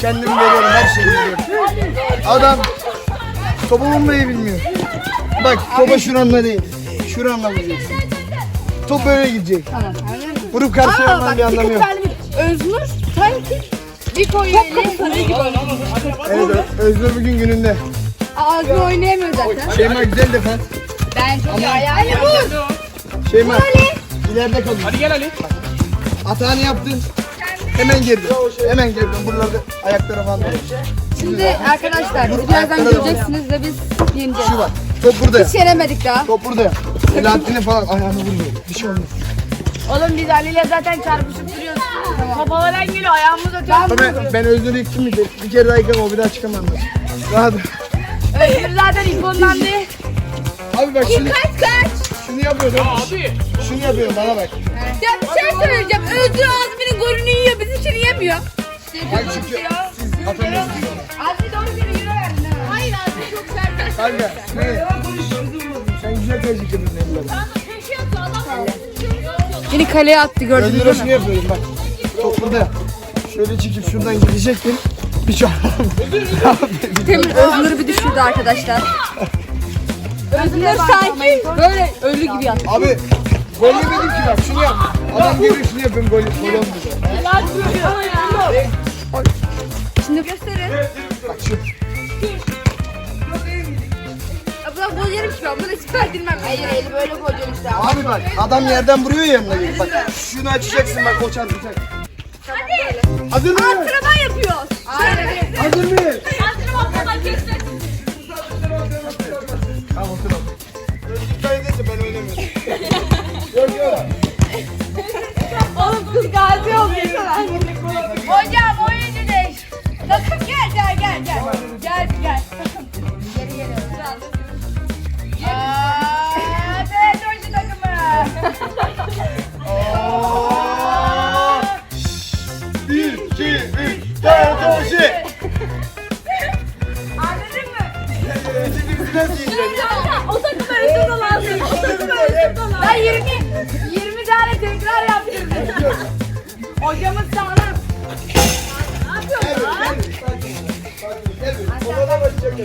Kendimi veriyorum, her şeyi veriyorum. Adam topu vurmayı bilmiyor. Bak topa şuranla değil. Şuranla vuracaksın. Top böyle gidecek. Tamam? Vurup karşıya bak bir anlamı yok. Öznur sanki bir koyuyor top kapısı gibi oynuyor. Evet Özgür bugün gününde. Ağzını oynayamıyor zaten. Şeyma güzel defans. Ben çok iyi ayağım. Şeyma ileride kalın. Hadi gel Ali. Hatanı yaptın. Hemen girdin. Hemen girdin. Buralarda ayaklara falan dolaşıyor. Şimdi arkadaşlar siz birazdan göreceksiniz ve biz yeneceğiz. Şu var. Top burada ya. Hiç yenemedik daha. Top burada ya. Selahattin'in falan ayağını vurmuyor. Bir şey olmaz. Oğlum biz Ali ile zaten çarpışıp duruyoruz. Kafalar geliyor ayağımız ötüyor. Tabii ben Özgür'ü yıktım bir de. Bir kere daha yıkamam o bir daha çıkamam ben. Rahat. Özgür zaten ilk ondan değil. Abi bak şunu, Kaç kaç. şunu yapıyorum. Abi. Şunu yapıyorum bana bak. Ya bir şey söyleyeceğim. Özgür Azmi'nin golünü yiyor. Bizimkini yemiyor. Bak çünkü siz atamıyorsunuz. Azmi doğru bir yürü verdin. Hayır Azmi çok sert. Kanka ne? Sen güzel tercih yapıyorsun evladım. Beni kaleye attı gördünüz Özgür'e şunu yapıyorum bak. Top burada. Şöyle çekip şuradan gidecektin. Bir şey Demir Öznur'u bir düşürdü arkadaşlar. Öznur sanki böyle ölü gibi yattı. Abi gol yemedim ki bak şunu yap. Adam geliyor şunu yapıyorum gol, gol olmadı. Şimdi gösterin. Bak şu. Abla gol yerim ki ben bunu süper bilmem. Hayır eli böyle gol yerim işte. Abi bak adam yerden vuruyor yanına bak. Şunu açacaksın bak o çarpacak. Hadi. Hazır mıyız? Antrenman yapıyoruz. Hazır mıyız? Antrenman falan kesmek. Gazi oldu sana. Hocam oyuncu değiş. Takım gel gel gel gel. Gel Bir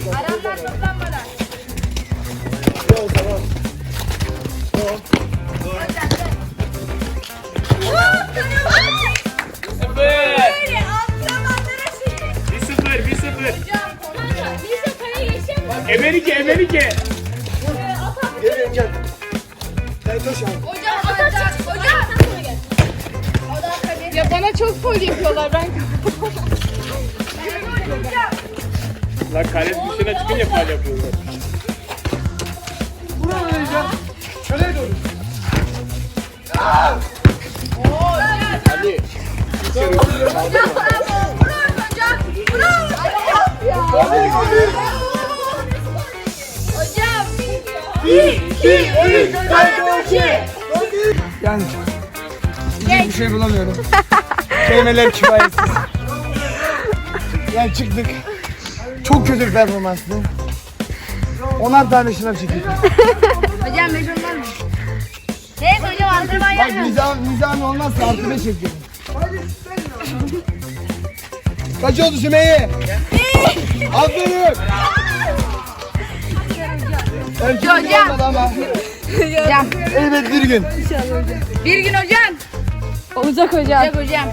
sıfır. Bize kaya geçemiyor. Emenike. Emenike. Gelin gel. Gel koş abi. Hocam atacak. Hocam. O da tabii. Ya bana çok foul yapıyorlar ben. Lan kalenin dışına çıkınca faal yapıyorlar. Buraya vereceğim. Şöyle doğru. Ali. Hocam. Yani diyecek bir şey bulamıyorum. Kelimeler kifayetsiz. Yani çıktık. Çok kötü bir performanstı. Onar tane şınav çekildi. Hocam beş onlar mı? Neyse hocam antrenman Bak nizam, nizami olmazsa artı beş çekiyorum. Kaç oldu Sümeyye? Aferin. Ben çok Hocam. olmadı ama. Hocam. Elbet bir gün. Bir gün hocam. Olacak hocam. Hocam hocam.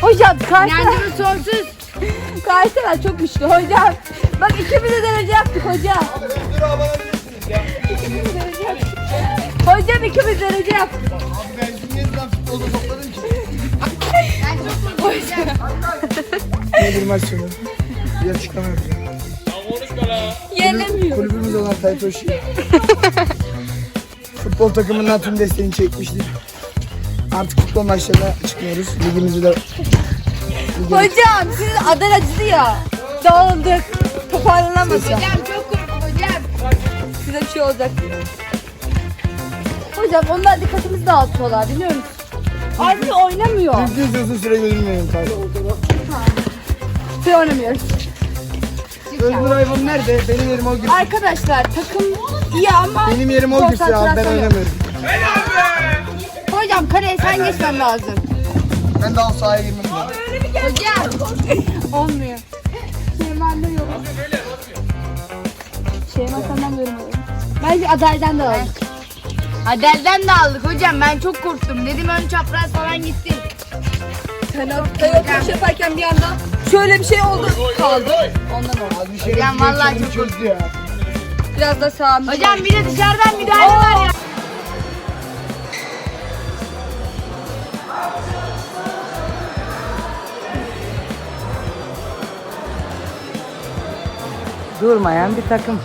Hocam karşılar, İnancımız sonsuz. Karşılar çok güçlü hocam. Bak ikimiz de derece yaptık hocam. Dur abanabilirsiniz ya. Hocam ikimiz derece yaptık. Abi ben şimdi lan futbolda topladım ki. Ben çok mutluyum. Ne bir maç sonu. Bir açıklama yapacağım. Yenemiyor. Kulübümüz olan Taytoşi. Futbol takımından tüm desteğini çekmiştir. Artık futbol maçlarına çıkmıyoruz. Ligimizi de Hocam sizin adan acıdı ya. Dağıldık. Toparlanamadık. Hocam çok korktum hocam. Size bir şey olacak. Hocam onlar dikkatimizi dağıtıyorlar biliyor musun? Azmi oynamıyor. mümkünse uzun süre görünmeyelim Taytoş. Biz oynamıyoruz. Özgür Ayvan nerede? Benim yerim o gün. Arkadaşlar takım iyi ama Benim yerim o gün ya. Ben konsantrasyon yok. oynamıyorum. Hocam kaleye sen geçmen lazım. Ben daha sahaya girmem lazım. Hocam. Olmuyor. Şeyma'da yok. Şeyma senden bölüm alalım. Bence Aday'dan da alalım. Adel'den de aldık hocam ben çok korktum. Dedim ön çapraz falan gitti. Kanat koş yaparken bir anda şöyle bir şey oldu. Kaldı. Ondan oldu. Şerif Hocam vallahi çok çözdü ya. Biraz da sağımda. Hocam bir de dışarıdan müdahale var ya. Durmayan bir takım.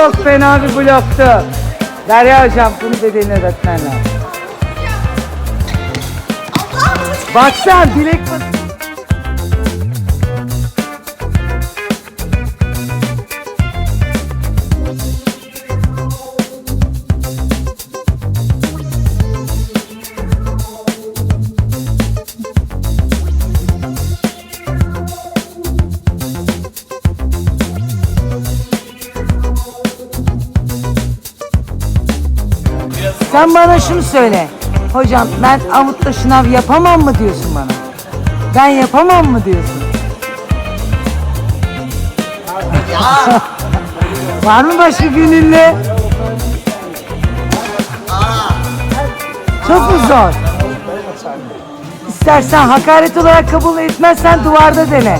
Çok fena bir bloktu. Derya hocam bunu dediğini öğretmen lazım. Baksan bilek bas. Sen bana şunu söyle. Hocam ben avutta şınav yapamam mı diyorsun bana? Ben yapamam mı diyorsun? Var mı başka gönüllü? Çok mu zor? İstersen hakaret olarak kabul etmezsen duvarda dene.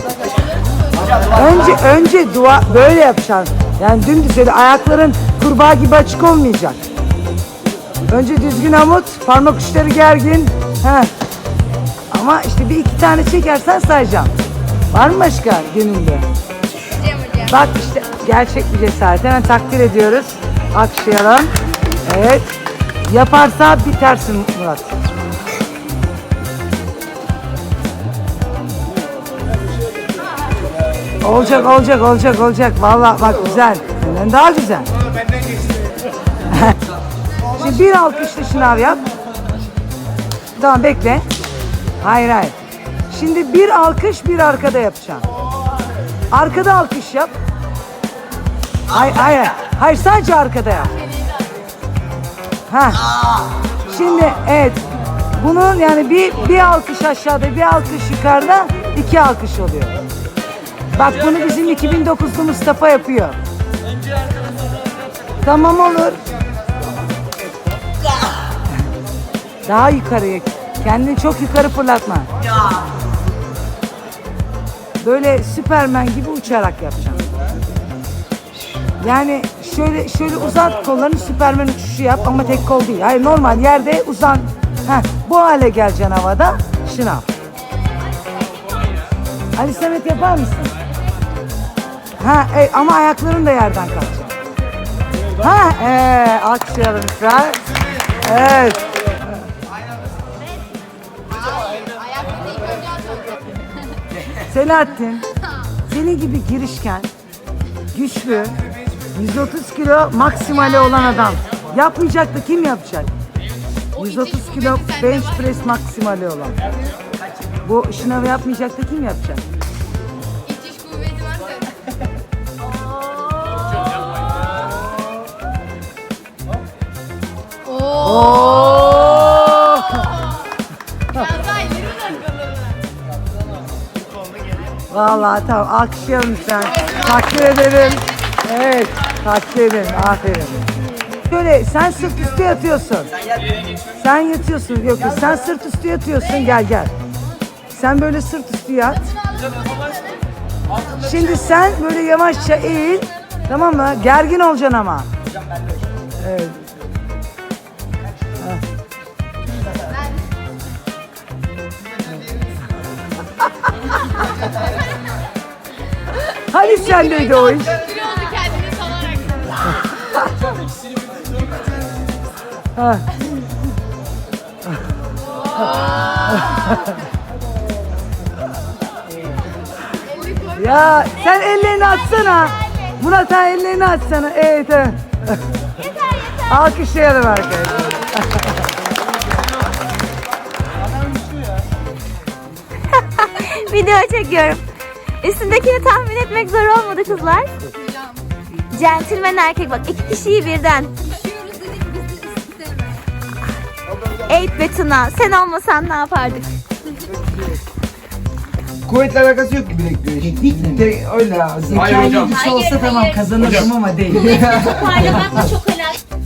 Önce önce dua böyle yapacaksın. Yani dümdüz öyle ayakların kurbağa gibi açık olmayacak. Önce düzgün amut, parmak uçları gergin. He. Ama işte bir iki tane çekersen sayacağım. Var mı başka gününde? Bak işte gerçek bir cesaret. Hemen takdir ediyoruz. Alkışlayalım. Evet. Yaparsa bitersin Murat. Olacak, olacak, olacak, olacak. Vallahi bak güzel. Senden daha güzel. Şimdi bir alkışla şınav yap. Tamam bekle. Hayır hayır. Şimdi bir alkış bir arkada yapacağım. Arkada alkış yap. Hayır. Hayır, hayır sadece arkada yap. Ha. Şimdi evet. Bunun yani bir bir alkış aşağıda bir alkış yukarıda iki alkış oluyor. Bak bunu bizim 2009'lu Mustafa yapıyor. Tamam olur. Daha yukarıya. Kendini çok yukarı fırlatma. Böyle Süpermen gibi uçarak yapacağım. Yani şöyle şöyle uzat kollarını Süpermen uçuşu yap ama tek kol değil. Hayır normal yerde uzan. Heh, bu hale geleceksin havada. Şınav. Ali Samet yapar mısın? Ha, e, ama ayakların da yerden kalkacak. Ha, ee, alkışlayalım lütfen. Evet. Selahattin, senin gibi girişken, güçlü, 130 kilo maksimali olan adam. Yapmayacak da kim yapacak? 130 kilo bench press maksimali olan. Bu şınavı yapmayacak da kim yapacak? Vallahi tamam alkışlayalım sen. Takdir ederim. Evet takdir ederim. Aferin. Şöyle sen sırt üstü yatıyorsun. Sen yatıyorsun. Yok sen sırt üstü yatıyorsun. Gel gel. Sen böyle sırt üstü yat. Şimdi sen böyle yavaşça eğil. Tamam mı? Gergin olacaksın ama. Evet. Hani sendeydi o iş? Oldu kendini sanarak. Ha. ya sen ellerini atsana. Murat sen ellerini atsana. Evet evet. Alkışlayalım arkadaşlar. Video çekiyorum. Üstündekini tahmin etmek zor olmadı kızlar. Centilmen erkek bak iki kişiyi birden. Eyüp ve Tuna sen olmasan ne yapardık? Kuvvetle alakası yok ki bilek güreşi. Tek- Öyle ya. Hayır hocam. Güçlü olsa tamam kazanırsın ama değil. Parlamakla çok alakalı.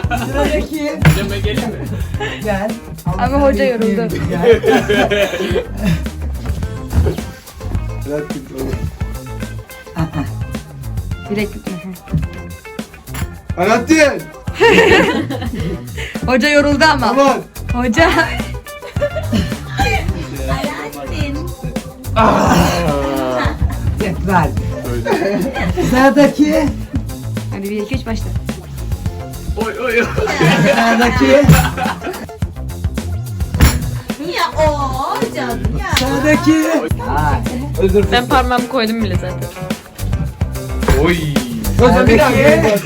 Sıradaki Hocam ben geleyim mi? gel. Ama hoca yoruldu. Gel. Bilek Alaaddin. Hoca yoruldu ama. Aman. Hoca. Gel, ver. Sıradaki. Hadi bir iki üç başla. Oy oy oy. Sıradaki. Ya o canım ya. Sıradaki. Özür Ben parmağımı koydum bile zaten. Oy. Hocam bir Sıradaki. dakika.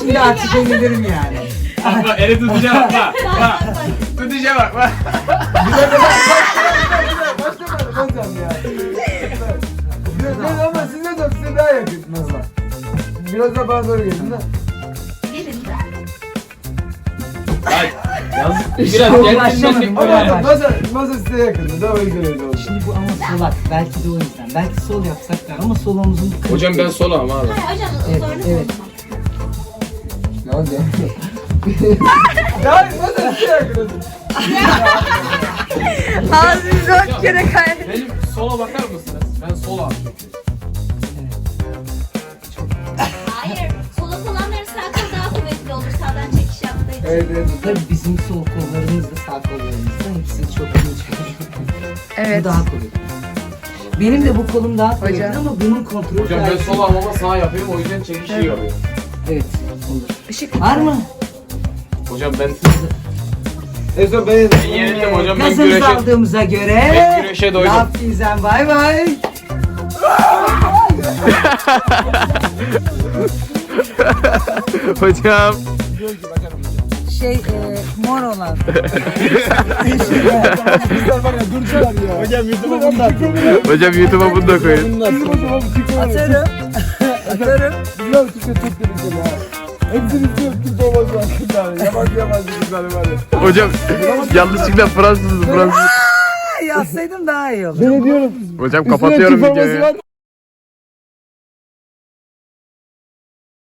Şimdi artık yenilirim yani. Bak bak eli tutacağım bak. Bak. Tutacağım bak bak. Hocam ya. Biraz ama siz ne diyorsunuz? Size daha yakın nazar. Biraz da bana doğru gelin de. Ay, Yazık. Biraz Başlamadım. gerçekten Başlamadım. Nazar, nazar size yakın. Daha öyle öyle oldu. Şimdi bu ama solak. Belki de o yüzden. Belki sol yapsak da ama sol omuzun Hocam ben solağım abi. Hocam Evet, zorlu evet. Ne oldu? Ya nazar size yakın. Ağzını dört kere kay. Benim sola bakar mısınız? Ben solağım çünkü. Hayır. Solak olanların sağ kolu daha kuvvetli olur sağdan çekiş yaptığı için. Evet evet. Tabii bizim sol kollarımız da sağ kollarımız da hepsi çok iyi çalışıyor. Evet. Bu daha kuvvetli. Benim de bu kolum daha kuvvetli Hocam. ama bunun kontrolü Hocam ben solağım ama sağ yapıyorum o yüzden çekiş iyi oluyor. Evet olur. Işık. Var mı? Hocam ben En son ben ben yenildim hocam ben Gazımızı güreşe aldığımıza göre Ben güreşe doydum. Yaptıysan bay bay. Hocam. Şey mor olan. Hocam YouTube'a bunu da. Hocam YouTube'a bunu da koyun. Atarım. Atarım. Türkçe Türk dedim ya. Hepsini istiyorum Türk olması hakkında. Yabancı yabancı kızlar var ya. Hocam yanlışlıkla Fransız Fransız. Yazsaydım daha iyi olur. Ne diyorum? Hocam kapatıyorum videoyu.